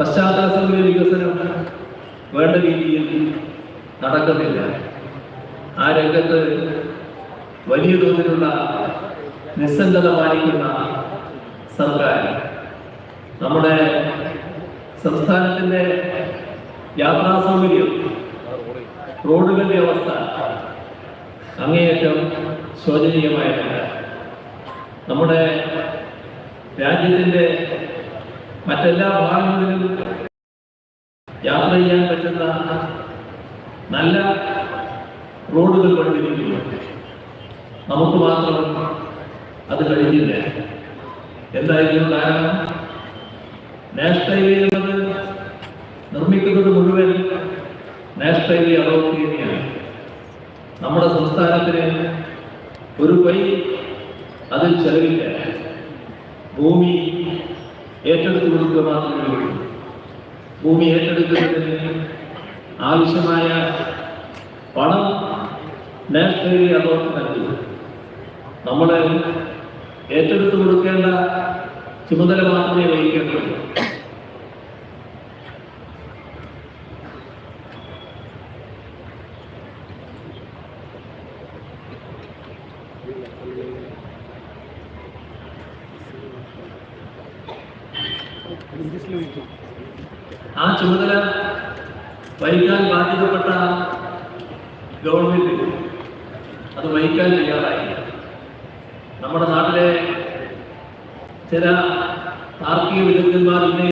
പശ്ചാത്തല വികസനം വേണ്ട രീതിയിൽ നടക്കുന്നില്ല. ആ രംഗത്ത് വലിയ തോതിലുള്ള നിസ്സംഗത പാലിക്കുന്ന സർക്കാർ നമ്മുടെ സംസ്ഥാനത്തിന്റെ യാത്രാ സൗകര്യം റോഡുകളുടെ അവസ്ഥ അങ്ങേയറ്റം ശോചനീയമായിട്ടുണ്ട്. നമ്മുടെ രാജ്യത്തിന്റെ മറ്റെല്ലാ ഭാഗങ്ങളിലും യാത്ര ചെയ്യാൻ പറ്റുന്ന നല്ല റോഡുകൾ പണിതിരിക്കുന്നു നമുക്ക് മാത്രം അത് കഴിഞ്ഞില്ല. എന്തായിരുന്നു കാരണം? നാഷണൽ ഹൈവേ എന്നത് നിർമ്മിക്കുന്നത് മുഴുവൻ നാഷണൽ ഹൈവേ അതോറിറ്റി തന്നെയാണ്. നമ്മുടെ സംസ്ഥാനത്തിന് ഒരു വൈ അതിൽ ചെലവില്ല. ഭൂമി ഏറ്റെടുത്ത് കൊടുക്കുക മാത്രമേ ഉള്ളൂ ഭൂമി ഏറ്റെടുക്കുന്നതിന് ആവശ്യമായ പണം നാഷണലി അതോറിറ്റി നൽകുക നമ്മൾ ഏറ്റെടുത്ത് കൊടുക്കേണ്ട ചുമതല മാത്രമേ വഹിക്കേണ്ടതുള്ളൂ. ആ ചുമതല വഹിക്കാൻ ബാധ്യതപ്പെട്ട ഗവൺമെന്റ് അത് വഹിക്കാൻ തയ്യാറായില്ല. നമ്മുടെ നാട്ടിലെ ചില താർക്കിക വിദഗ്ധന്മാർ ഇന്നേ